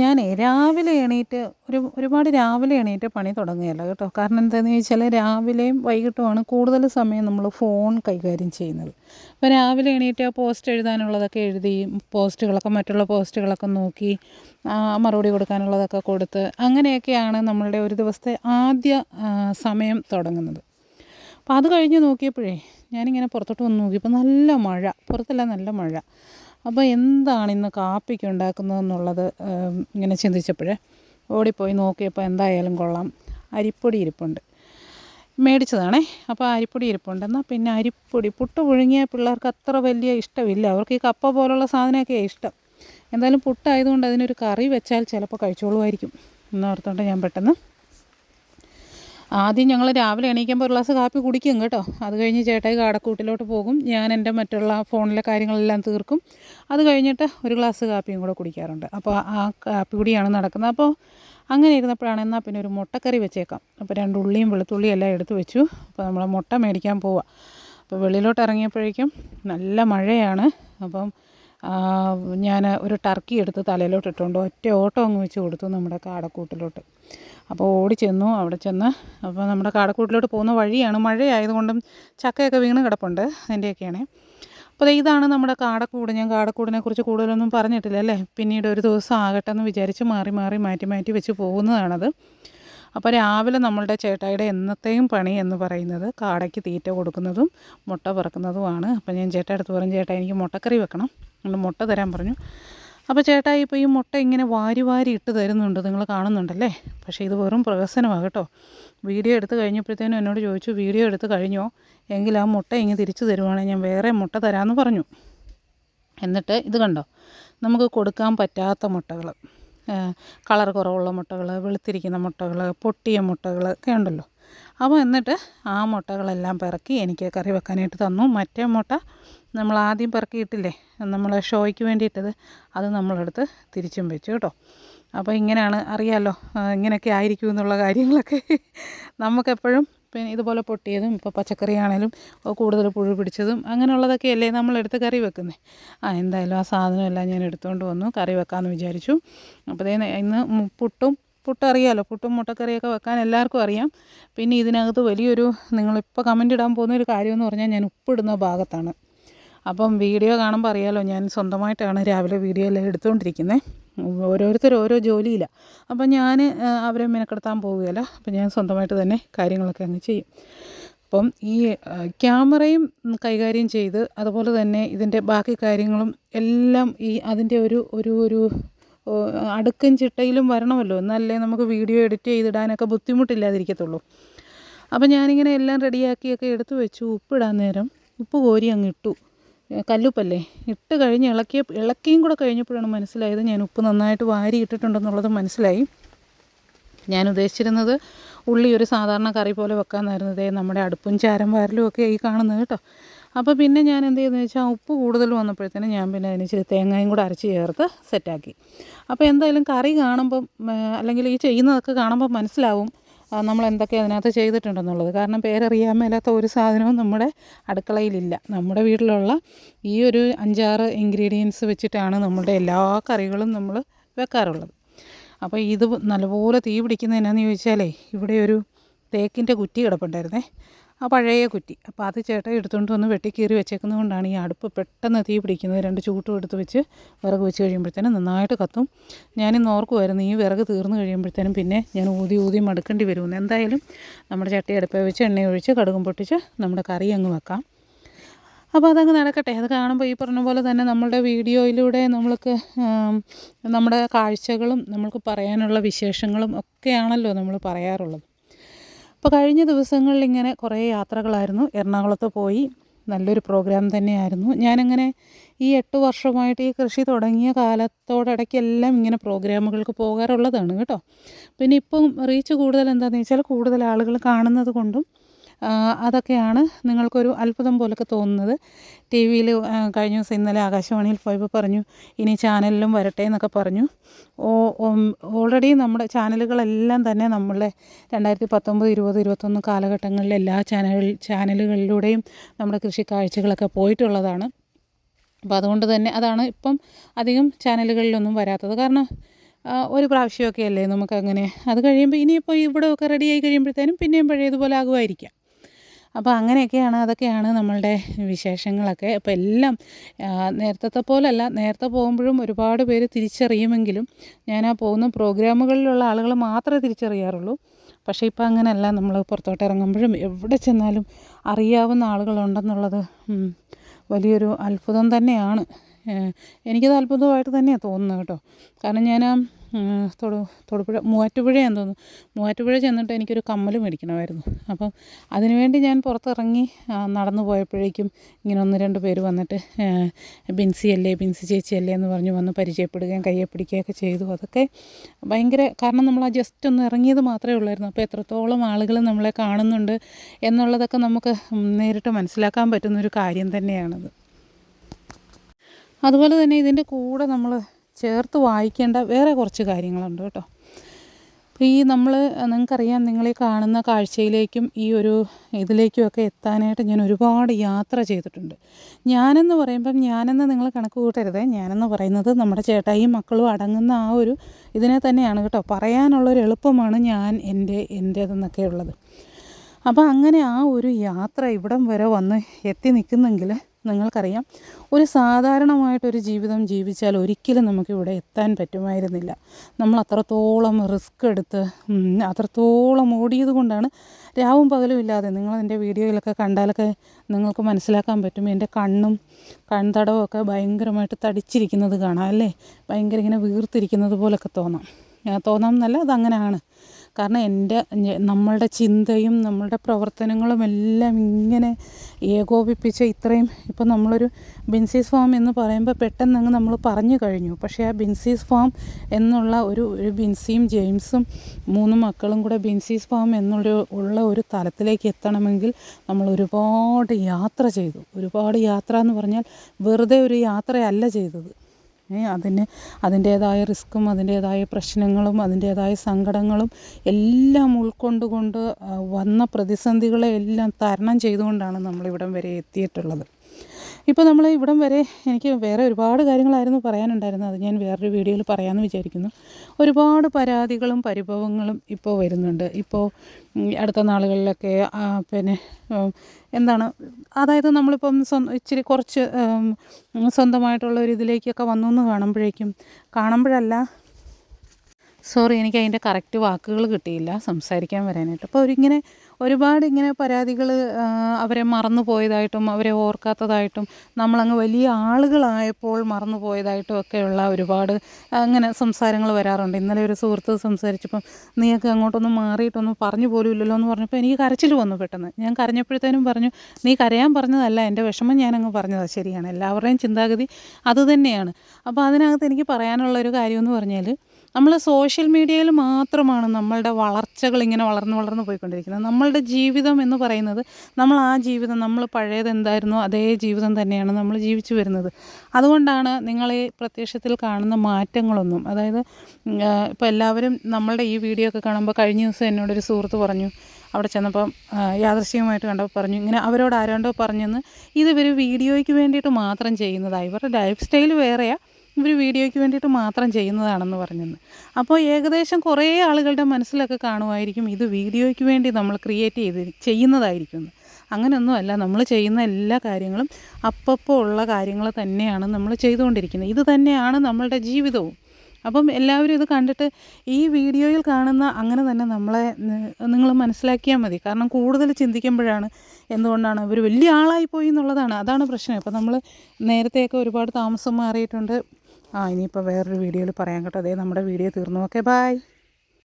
ഞാനേ രാവിലെ എണീറ്റ് ഒരു ഒരുപാട് രാവിലെ എണീറ്റ് പണി തുടങ്ങുകയല്ല കേട്ടോ. കാരണം എന്താണെന്ന് ചോദിച്ചാൽ രാവിലെയും വൈകിട്ടുമാണ് കൂടുതൽ സമയം നമ്മൾ ഫോൺ കൈകാര്യം ചെയ്യുന്നത്. അപ്പോൾ രാവിലെ എണീറ്റ് പോസ്റ്റ് എഴുതാനുള്ളതൊക്കെ എഴുതി പോസ്റ്റുകളൊക്കെ മറ്റുള്ള പോസ്റ്റുകളൊക്കെ നോക്കി മറുപടി കൊടുക്കാനുള്ളതൊക്കെ കൊടുത്ത് അങ്ങനെയൊക്കെയാണ് നമ്മളുടെ ഒരു ദിവസത്തെ ആദ്യ സമയം തുടങ്ങുന്നത്. അപ്പോൾ അത് കഴിഞ്ഞ് നോക്കിയപ്പോഴേ ഞാനിങ്ങനെ പുറത്തോട്ട് വന്ന് നോക്കിയപ്പോൾ നല്ല മഴ പുറത്തല്ല നല്ല മഴ. അപ്പോൾ എന്താണ് ഇന്ന് കാപ്പിക്ക് ഉണ്ടാക്കുന്നതെന്നുള്ളത് ഇങ്ങനെ ചിന്തിച്ചപ്പോഴേ ഓടിപ്പോയി നോക്കിയപ്പോൾ എന്തായാലും കൊള്ളാം. അരിപ്പൊടി ഇരിപ്പുണ്ട്. മേടിച്ചതാണേ. അപ്പോൾ അരിപ്പൊടി ഇരിപ്പുണ്ട്. എന്നാൽ പിന്നെ അരിപ്പൊടി പുട്ട് പുഴുങ്ങിയ പിള്ളേർക്ക് അത്ര വലിയ ഇഷ്ടമില്ല. അവർക്ക് ഈ കപ്പ പോലുള്ള സാധനമൊക്കെ ഇഷ്ടം. എന്തായാലും പുട്ടായതുകൊണ്ട് അതിനൊരു കറി വെച്ചാൽ ചിലപ്പോൾ കഴിച്ചോളുമായിരിക്കും. എന്നോർത്തുകൊണ്ട് ഞാൻ പെട്ടെന്ന് ആദ്യം ഞങ്ങൾ രാവിലെ എണീക്കുമ്പോൾ ഒരു ഗ്ലാസ് കാപ്പി കുടിക്കും കേട്ടോ. അത് കഴിഞ്ഞ് ചേട്ടായി കാടക്കൂട്ടിലോട്ട് പോകും. ഞാൻ എന്റെ മറ്റുള്ള ഫോണിലെ കാര്യങ്ങളെല്ലാം തീർക്കും. അത് കഴിഞ്ഞിട്ട് ഒരു ഗ്ലാസ് കാപ്പിയും കൂടെ കുടിക്കാറുണ്ട്. അപ്പോൾ ആ കാപ്പി കുടിയാണ് നടക്കുന്നത്. അപ്പോൾ അങ്ങനെ ഇരുന്നപ്പോഴാണ് എന്നാൽ പിന്നെ ഒരു മുട്ടക്കറി വെച്ചേക്കാം. അപ്പോൾ രണ്ട് ഉള്ളിയും വെളുത്തുള്ളിയും എല്ലാം എടുത്തു വെച്ചു. അപ്പോൾ നമ്മൾ മുട്ട മേടിക്കാൻ പോവാം. അപ്പോൾ വെളിയിലോട്ട് ഇറങ്ങിയപ്പോഴേക്കും നല്ല മഴയാണ്. അപ്പം ഞാൻ ഒരു ടർക്കി എടുത്ത് തലയിലോട്ട് ഇട്ടുകൊണ്ട് ഒറ്റ ഓട്ടം അങ്ങ് വെച്ച് കൊടുത്തു നമ്മുടെ കാടക്കൂട്ടിലോട്ട്. അപ്പോൾ ഓടി ചെന്നു അവിടെ ചെന്ന്. അപ്പോൾ നമ്മുടെ കാടക്കൂട്ടിലോട്ട് പോകുന്ന വഴിയാണ് മഴയായതുകൊണ്ടും ചക്കയൊക്കെ വീണ് കിടപ്പുണ്ട് അതിന്റെയൊക്കെയാണ്. അപ്പോൾ ഇതാണ് നമ്മുടെ കാടക്കൂട്. ഞാൻ കാടക്കൂടിനെ കുറിച്ച് കൂടുതലൊന്നും പറഞ്ഞിട്ടില്ല അല്ലേ? പിന്നീട് ഒരു ദിവസം ആകട്ടെ എന്ന് വിചാരിച്ച് മാറി മാറി മാറ്റി മാറ്റി വെച്ച് പോകുന്നതാണത്. അപ്പോൾ രാവിലെ നമ്മളുടെ ചേട്ടായിയുടെ എന്നത്തെയും പണി എന്ന് പറയുന്നത് കാടയ്ക്ക് തീറ്റ കൊടുക്കുന്നതും മുട്ട പറക്കുന്നതുമാണ് അപ്പോൾ ഞാൻ ചേട്ടാ അടുത്ത് പറഞ്ഞു ചേട്ടാ എനിക്ക് മുട്ടക്കറി വെക്കണം. അതുകൊണ്ട് മുട്ട തരാൻ പറഞ്ഞു. അപ്പോൾ ചേട്ടാ ഇപ്പോൾ ഈ മുട്ട ഇങ്ങനെ വാരി വാരി ഇട്ട് തരുന്നുണ്ട്. നിങ്ങൾ കാണുന്നുണ്ടല്ലേ? പക്ഷേ ഇത് വെറും പ്രഹസനമാണ് കേട്ടോ. വീഡിയോ എടുത്ത് കഴിഞ്ഞപ്പോഴത്തേനും എന്നോട് ചോദിച്ചു വീഡിയോ എടുത്ത് കഴിഞ്ഞോ? എങ്കിൽ ആ മുട്ട ഇങ്ങനെ തിരിച്ചു തരുവാണെങ്കിൽ ഞാൻ വേറെ മുട്ട തരാമെന്ന് പറഞ്ഞു. എന്നിട്ട് ഇത് കണ്ടോ? നമുക്ക് കൊടുക്കാൻ പറ്റാത്ത മുട്ടകൾ കളർ കുറവുള്ള മുട്ടകൾ വെളുത്തിരിക്കുന്ന മുട്ടകൾ പൊട്ടിയ മുട്ടകൾ ഒക്കെ ഉണ്ടല്ലോ. അപ്പോൾ എന്നിട്ട് ആ മുട്ടകളെല്ലാം പിറക്കി എനിക്ക് കറി വെക്കാനായിട്ട് തന്നു. മറ്റേ മുട്ട നമ്മൾ ആദ്യം പെറുക്കിയിട്ടില്ലേ? നമ്മൾ ഷോയ്ക്ക് വേണ്ടിയിട്ടത്. അത് നമ്മളെടുത്ത് തിരിച്ചും വെച്ചു കേട്ടോ. അപ്പോൾ ഇങ്ങനെയാണ് അറിയാമല്ലോ ഇങ്ങനെയൊക്കെ ആയിരിക്കും എന്നുള്ള കാര്യങ്ങളൊക്കെ. നമുക്കെപ്പോഴും പിന്നെ ഇതുപോലെ പൊട്ടിയതും ഇപ്പോൾ പച്ചക്കറി ആണേലും കൂടുതൽ പുഴു പിടിച്ചതും അങ്ങനെയുള്ളതൊക്കെ അല്ലേ നമ്മളെടുത്ത് കറി വെക്കുന്നത് ആ എന്തായാലും ആ സാധനമെല്ലാം ഞാൻ എടുത്തുകൊണ്ട് വന്നു കറി വെക്കാമെന്ന് വിചാരിച്ചു. അപ്പോൾ ഇന്ന് പുട്ടും പുട്ട് അറിയാമല്ലോ പുട്ടും മുട്ടക്കറിയൊക്കെ വെക്കാൻ എല്ലാവർക്കും അറിയാം. പിന്നെ ഇതിനകത്ത് വലിയൊരു നിങ്ങളിപ്പോൾ കമന്റ് ഇടാൻ പോകുന്ന ഒരു കാര്യമെന്ന് പറഞ്ഞാൽ ഞാൻ ഉപ്പിടുന്ന ഭാഗത്താണ്. അപ്പം വീഡിയോ കാണുമ്പോൾ അറിയാമല്ലോ ഞാൻ സ്വന്തമായിട്ടാണ് രാവിലെ വീഡിയോ എല്ലാം എടുത്തുകൊണ്ടിരിക്കുന്നത് ഓരോരുത്തർ ഓരോ ജോലിയില്ല അപ്പം ഞാൻ അവരെ മെനക്കെടുത്താൻ പോവുകയല്ല അപ്പം ഞാൻ സ്വന്തമായിട്ട് തന്നെ കാര്യങ്ങളൊക്കെ അങ്ങ് ചെയ്യും. അപ്പം ഈ ക്യാമറയും കൈകാര്യം ചെയ്ത് അതുപോലെ തന്നെ ഇതിന്റെ ബാക്കി കാര്യങ്ങളും എല്ലാം ഈ അതിന്റെ ഒരു ഒരു ഒരു അടുക്കും ചിട്ടയിലും വരണമല്ലോ. എന്നല്ലേ നമുക്ക് വീഡിയോ എഡിറ്റ് ചെയ്തിടാനൊക്കെ ബുദ്ധിമുട്ടില്ലാതിരിക്കത്തുള്ളൂ. അപ്പം ഞാനിങ്ങനെ എല്ലാം റെഡിയാക്കിയൊക്കെ എടുത്തു വെച്ചു. ഉപ്പിടാൻ നേരം ഉപ്പ് കോരി അങ്ങ് ഇട്ടു. കല്ലുപ്പല്ലേ? ഇട്ട് കഴിഞ്ഞ് ഇളക്കിയ ഇളക്കിയും കൂടെ കഴിഞ്ഞപ്പോഴാണ് മനസ്സിലായത് ഞാൻ ഉപ്പ് നന്നായിട്ട് വാരി ഇട്ടിട്ടുണ്ടെന്നുള്ളത് മനസ്സിലായി. ഞാൻ ഉദ്ദേശിച്ചിരുന്നത് ഉള്ളി ഒരു സാധാരണ കറി പോലെ വെക്കാമെന്നായിരുന്നു. ഇതേ നമ്മുടെ അടുപ്പും ചാരം വാരലും ഒക്കെ ഈ കാണുന്നത് കേട്ടോ. അപ്പോൾ പിന്നെ ഞാൻ എന്ത് ചെയ്തെന്ന് വെച്ചാൽ ഉപ്പ് കൂടുതൽ വന്നപ്പോഴത്തേനും ഞാൻ പിന്നെ അതിന് ഇച്ചിരി തേങ്ങയും കൂടെ അരച്ച് ചേർത്ത് സെറ്റാക്കി അപ്പോൾ എന്തായാലും കറി കാണുമ്പം അല്ലെങ്കിൽ ഈ ചെയ്യുന്നതൊക്കെ കാണുമ്പോൾ മനസ്സിലാവും. നമ്മൾ എന്തൊക്കെ അതിനകത്ത് ചെയ്തിട്ടുണ്ടെന്നുള്ളത്. കാരണം പേരറിയാൻ മേലാത്ത ഒരു സാധനവും നമ്മുടെ അടുക്കളയിലില്ല. നമ്മുടെ വീട്ടിലുള്ള ഈ ഒരു അഞ്ചാറ് ഇൻഗ്രീഡിയൻസ് വെച്ചിട്ടാണ് നമ്മുടെ എല്ലാ കറികളും നമ്മൾ വെക്കാറുള്ളത്. അപ്പോൾ ഇത് നല്ലപോലെ തീ പിടിക്കുന്നതിനാന്ന് ചോദിച്ചാലേ ഇവിടെ ഒരു തേക്കിന്റെ കുറ്റി കിടപ്പുണ്ടായിരുന്നേ. ആ പഴയ കുറ്റി. അപ്പോൾ അത് ചേട്ടൻ എടുത്തുകൊണ്ട് വന്ന് വെട്ടിക്കീറി വെച്ചേക്കുന്നത് കൊണ്ടാണ് ഈ അടുപ്പ് പെട്ടെന്ന് തീ പിടിക്കുന്നത്. രണ്ട് ചൂട്ടും എടുത്ത് വെച്ച് വിറക് വെച്ച് കഴിയുമ്പോഴത്തേനും നന്നായിട്ട് കത്തും. ഞാനിന്ന് ഓർക്കുമായിരുന്നു ഈ വിറക് തീർന്നു കഴിയുമ്പോഴത്തേനും പിന്നെ ഞാൻ ഊതി ഊതി മടുക്കേണ്ടി വരുമെന്ന്. എന്തായാലും നമ്മുടെ ചട്ടി അടുപ്പ വെച്ച് എണ്ണ ഒഴിച്ച് കടുകും പൊട്ടിച്ച് നമ്മുടെ കറി അങ്ങ് വെക്കാം. അപ്പോൾ അതങ്ങ് നടക്കട്ടെ. അത് കാണുമ്പോൾ ഈ പറഞ്ഞ പോലെ തന്നെ നമ്മളുടെ വീഡിയോയിലൂടെ നമ്മൾക്ക് നമ്മുടെ കാഴ്ചകളും നമ്മൾക്ക് പറയാനുള്ള വിശേഷങ്ങളും ഒക്കെയാണല്ലോ നമ്മൾ പറയാറുള്ളത്. അപ്പോൾ കഴിഞ്ഞ ദിവസങ്ങളിൽ ഇങ്ങനെ കുറേ യാത്രകളായിരുന്നു. എറണാകുളത്ത് പോയി നല്ലൊരു പ്രോഗ്രാം തന്നെയായിരുന്നു. ഞാനങ്ങനെ ഈ എട്ട് വർഷമായിട്ട് ഈ കൃഷി തുടങ്ങിയ കാലത്തോടിടയ്ക്കെല്ലാം ഇങ്ങനെ പ്രോഗ്രാമുകൾക്ക് പോകാറുള്ളതാണ് കേട്ടോ. പിന്നെ ഇപ്പം റീച്ച് കൂടുതൽ എന്താണെന്ന് വെച്ചാൽ കൂടുതൽ ആളുകൾ കാണുന്നത് കൊണ്ടും അതൊക്കെയാണ് നിങ്ങൾക്കൊരു അത്ഭുതം പോലൊക്കെ തോന്നുന്നത്. ടി വിയിൽ കഴിഞ്ഞ ദിവസം ഇന്നലെ ആകാശവാണിയിൽ പോയപ്പോൾ പറഞ്ഞു ഇനി ചാനലിലും വരട്ടെ എന്നൊക്കെ പറഞ്ഞു. ഓൾറെഡി നമ്മുടെ ചാനലുകളെല്ലാം തന്നെ നമ്മളെ രണ്ടായിരത്തി പത്തൊമ്പത് ഇരുപത് ഇരുപത്തൊന്ന് കാലഘട്ടങ്ങളിൽ എല്ലാ ചാനൽ ചാനലുകളിലൂടെയും നമ്മുടെ കൃഷി കാഴ്ചകളൊക്കെ പോയിട്ടുള്ളതാണ്. അപ്പോൾ അതുകൊണ്ട് തന്നെ അതാണ് ഇപ്പം അധികം ചാനലുകളിലൊന്നും വരാത്തത്. കാരണം ഒരു പ്രാവശ്യമൊക്കെ അല്ലേ നമുക്കങ്ങനെ അത് കഴിയുമ്പോൾ ഇനിയിപ്പോൾ ഇവിടെയൊക്കെ റെഡിയായി കഴിയുമ്പോഴത്തേനും പിന്നെയും പഴയതുപോലെ ആകുമായിരിക്കാം. അപ്പോൾ അങ്ങനെയൊക്കെയാണ് അതൊക്കെയാണ് നമ്മളുടെ വിശേഷങ്ങളൊക്കെ. അപ്പോൾ എല്ലാം നേരത്തെ പോലല്ല നേരത്തെ പോകുമ്പോഴും ഒരുപാട് പേര് തിരിച്ചറിയുമെങ്കിലും ഞാൻ ആ പോകുന്ന പ്രോഗ്രാമുകളിലുള്ള ആളുകൾ മാത്രമേ തിരിച്ചറിയാറുള്ളൂ. പക്ഷേ ഇപ്പോൾ അങ്ങനെയല്ല നമ്മൾ പുറത്തോട്ട് ഇറങ്ങുമ്പോഴും എവിടെ ചെന്നാലും അറിയാവുന്ന ആളുകളുണ്ടെന്നുള്ളത് വലിയൊരു അത്ഭുതം തന്നെയാണ്. എനിക്കത് അത്ഭുതമായിട്ട് തന്നെയാണ് തോന്നുന്നത് കേട്ടോ. കാരണം ഞാൻ തൊടു തൊടുപുഴ മൂവാറ്റുപുഴയാന്ന് തോന്നുന്നു. മൂവാറ്റുപുഴ ചെന്നിട്ട് എനിക്കൊരു കമ്മൽ മേടിക്കണമായിരുന്നു. അപ്പം അതിനുവേണ്ടി ഞാൻ പുറത്തിറങ്ങി നടന്നു പോയപ്പോഴേക്കും ഇങ്ങനെ ഒന്ന് രണ്ട് പേര് വന്നിട്ട് ബിൻസി അല്ലേ ബിൻസി ചേച്ചി അല്ലേ എന്ന് പറഞ്ഞ് വന്ന് പരിചയപ്പെടുകയും കയ്യെ പിടിക്കുകയൊക്കെ ചെയ്തു. അതൊക്കെ ഭയങ്കര കാരണം നമ്മൾ ആ ജസ്റ്റ് ഒന്ന് ഇറങ്ങിയത് മാത്രമേ ഉള്ളായിരുന്നു. അപ്പോൾ എത്രത്തോളം ആളുകൾ നമ്മളെ കാണുന്നുണ്ട് എന്നുള്ളതൊക്കെ നമുക്ക് നേരിട്ട് മനസ്സിലാക്കാൻ പറ്റുന്നൊരു കാര്യം തന്നെയാണത്. അതുപോലെ തന്നെ ഇതിന്റെ കൂടെ നമ്മൾ ചേർത്ത് വായിക്കേണ്ട വേറെ കുറച്ച് കാര്യങ്ങളുണ്ട് കേട്ടോ. അപ്പോൾ ഈ നമ്മൾ നിങ്ങൾക്കറിയാം നിങ്ങൾ ഈ കാണുന്ന കാഴ്ചയിലേക്കും ഈ ഒരു ഇതിലേക്കുമൊക്കെ എത്താനായിട്ട് ഞാൻ ഒരുപാട് യാത്ര ചെയ്തിട്ടുണ്ട്. ഞാനെന്ന് പറയുമ്പം ഞാനെന്ന് നിങ്ങൾ കണക്ക് കൂട്ടരുത്. ഞാനെന്ന് പറയുന്നത് നമ്മുടെ ചേട്ടായിയും മക്കളും അടങ്ങുന്ന ആ ഒരു ഇതിനെ തന്നെയാണ് കേട്ടോ. പറയാനുള്ളൊരു എളുപ്പമാണ് ഞാൻ എന്റെ എന്റേതെന്നൊക്കെ ഉള്ളത്. അപ്പോൾ അങ്ങനെ ആ ഒരു യാത്ര ഇവിടം വരെ വന്ന് എത്തി നിൽക്കുന്നെങ്കിൽ നിങ്ങൾക്കറിയാം. ഒരു സാധാരണമായിട്ടൊരു ജീവിതം ജീവിച്ചാൽ ഒരിക്കലും നമുക്കിവിടെ എത്താൻ പറ്റുമായിരുന്നില്ല. നമ്മൾ അത്രത്തോളം റിസ്ക് എടുത്ത് അത്രത്തോളം ഓടിയത് കൊണ്ടാണ് രാവും പകലും ഇല്ലാതെ നിങ്ങൾ എന്റെ വീഡിയോയിലൊക്കെ കണ്ടാലൊക്കെ നിങ്ങൾക്ക് മനസ്സിലാക്കാൻ പറ്റും. എന്റെ കണ്ണും കൺതടവുമൊക്കെ ഭയങ്കരമായിട്ട് തടിച്ചിരിക്കുന്നത് കാണാം അല്ലേ? ഭയങ്കര ഇങ്ങനെ വീർത്തിരിക്കുന്നത് പോലൊക്കെ തോന്നാം. തോന്നാം എന്നല്ല അതങ്ങനെയാണ്. കാരണം എന്റെ നമ്മളുടെ ചിന്തയും നമ്മളുടെ പ്രവർത്തനങ്ങളും എല്ലാം ഇങ്ങനെ ഏകോപിപ്പിച്ച് ഇത്രയും ഇപ്പം നമ്മളൊരു ബിൻസീസ് ഫാം എന്ന് പറയുമ്പോൾ പെട്ടെന്ന് അങ്ങ് നമ്മൾ പറഞ്ഞു കഴിഞ്ഞു. പക്ഷേ ആ ബിൻസീസ് ഫാം എന്നുള്ള ഒരു ഒരു ബിൻസിയും ജെയിംസും മൂന്ന് മക്കളും കൂടെ ബിൻസീസ് ഫാം എന്നുള്ളൊരു ഉള്ള ഒരു തലത്തിലേക്ക് എത്തണമെങ്കിൽ നമ്മൾ ഒരുപാട് യാത്ര ചെയ്തു. ഒരുപാട് യാത്ര എന്ന് പറഞ്ഞാൽ വെറുതെ ഒരു യാത്രയല്ല ചെയ്തത്. അതിന് അതിന്റേതായ റിസ്ക്കും അതിന്റേതായ പ്രശ്നങ്ങളും അതിന്റേതായ സങ്കടങ്ങളും എല്ലാം ഉൾക്കൊണ്ടുകൊണ്ട് വന്ന പ്രതിസന്ധികളെ എല്ലാം തരണം ചെയ്തുകൊണ്ടാണ് നമ്മളിവിടം വരെ എത്തിയിട്ടുള്ളത്. ഇപ്പോൾ നമ്മൾ ഇവിടം വരെ എനിക്ക് വേറെ ഒരുപാട് കാര്യങ്ങളായിരുന്നു പറയാനുണ്ടായിരുന്നത്. അത് ഞാൻ വേറൊരു വീഡിയോയിൽ പറയാമെന്ന് വിചാരിക്കുന്നു. ഒരുപാട് പരാതികളും പരിഭവങ്ങളും ഇപ്പോൾ വരുന്നുണ്ട്. ഇപ്പോൾ അടുത്ത നാളുകളിലൊക്കെ പിന്നെ എന്താണ് അതായത് നമ്മളിപ്പം സ്വന്തം ഇച്ചിരി കുറച്ച് സ്വന്തമായിട്ടുള്ള ഒരു ഇതിലേക്കൊക്കെ വന്നു എന്ന് കാണുമ്പോഴേക്കും കാണുമ്പോഴല്ല സോറി എനിക്ക് അതിന്റെ കറക്റ്റ് വാക്കുകൾ കിട്ടിയില്ല സംസാരിക്കാൻ വരാനായിട്ട്. അപ്പോൾ അവരിങ്ങനെ ഒരുപാട് ഇങ്ങനെ പരാതികൾ അവരെ മറന്നു പോയതായിട്ടും അവരെ ഓർക്കാത്തതായിട്ടും നമ്മളങ്ങ് വലിയ ആളുകളായപ്പോൾ മറന്നു പോയതായിട്ടും ഒക്കെയുള്ള ഒരുപാട് അങ്ങനെ സംസാരങ്ങൾ വരാറുണ്ട്. ഇന്നലെ ഒരു സുഹൃത്ത് സംസാരിച്ചപ്പം നീയൊക്കെ അങ്ങോട്ടൊന്നും മാറിയിട്ടൊന്നും പറഞ്ഞു പോലും ഇല്ലല്ലോ എന്ന് പറഞ്ഞപ്പോൾ എനിക്ക് കരച്ചിൽ വന്നു പെട്ടെന്ന്. ഞാൻ കരഞ്ഞപ്പോഴത്തേനും പറഞ്ഞു നീ കരയാൻ പറഞ്ഞതല്ല എന്റെ വിഷമം ഞാനങ്ങ് പറഞ്ഞതാണ് ശരിയാണ്. എല്ലാവരുടെയും ചിന്താഗതി അതുതന്നെയാണ് അപ്പോൾ അതിനകത്ത് എനിക്ക് പറയാനുള്ള ഒരു കാര്യം എന്ന് പറഞ്ഞാൽ നമ്മൾ സോഷ്യൽ മീഡിയയിൽ മാത്രമാണ് നമ്മളുടെ വളർച്ചകൾ ഇങ്ങനെ വളർന്ന് വളർന്ന് പോയിക്കൊണ്ടിരിക്കുന്നത്. നമ്മളുടെ ജീവിതം എന്ന് പറയുന്നത് നമ്മൾ ആ ജീവിതം നമ്മൾ പഴയത് എന്തായിരുന്നോ അതേ ജീവിതം തന്നെയാണ് നമ്മൾ ജീവിച്ചു വരുന്നത്. അതുകൊണ്ടാണ് നിങ്ങൾ ഈ പ്രത്യക്ഷത്തിൽ കാണുന്ന മാറ്റങ്ങളൊന്നും അതായത് ഇപ്പോൾ എല്ലാവരും നമ്മളുടെ ഈ വീഡിയോ ഒക്കെ കാണുമ്പോൾ കഴിഞ്ഞ ദിവസം എന്നോടൊരു സുഹൃത്ത് പറഞ്ഞു അവിടെ ചെന്നപ്പം യാദൃശ്ചികമായിട്ട് കണ്ടപ്പോൾ പറഞ്ഞു ഇങ്ങനെ അവരോട് ആരോണ്ടോ പറഞ്ഞെന്ന് ഇത് ഇവർ വീഡിയോയ്ക്ക് വേണ്ടിയിട്ട് മാത്രം ചെയ്യുന്നതാണ് ഇവരുടെ ലൈഫ് സ്റ്റൈൽ വേറെയാണ് ഇവർ വീഡിയോയ്ക്ക് വേണ്ടിയിട്ട് മാത്രം ചെയ്യുന്നതാണെന്ന് പറഞ്ഞെന്ന് അപ്പോൾ ഏകദേശം കുറേ ആളുകളുടെ മനസ്സിലൊക്കെ കാണുമായിരിക്കും ഇത് വീഡിയോയ്ക്ക് വേണ്ടി നമ്മൾ ക്രിയേറ്റ് ചെയ്ത് ചെയ്യുന്നതായിരിക്കും. അങ്ങനെയൊന്നുമല്ല നമ്മൾ ചെയ്യുന്ന എല്ലാ കാര്യങ്ങളും അപ്പപ്പോൾ ഉള്ള കാര്യങ്ങൾ തന്നെയാണ് നമ്മൾ ചെയ്തുകൊണ്ടിരിക്കുന്നത്. ഇത് തന്നെയാണ് നമ്മളുടെ ജീവിതവും. അപ്പം എല്ലാവരും ഇത് കണ്ടിട്ട് ഈ വീഡിയോയിൽ കാണുന്ന അങ്ങനെ തന്നെ നമ്മളെ നിങ്ങൾ മനസ്സിലാക്കിയാൽ മതി. കാരണം കൂടുതൽ ചിന്തിക്കുമ്പോഴാണ് എന്തുകൊണ്ടാണ് ഇവർ വലിയ ആളായിപ്പോയി പോയി എന്നുള്ളതാണ്. അതാണ് പ്രശ്നം. ഇപ്പം നമ്മൾ നേരത്തെയൊക്കെ ഒരുപാട് താമസം മാറിയിട്ടുണ്ട്. ആ ഇനിയിപ്പോൾ വേറൊരു വീഡിയോയിൽ പറയാം കേട്ടോ. അതേ നമ്മുടെ വീഡിയോ തീർന്നു. Okay bye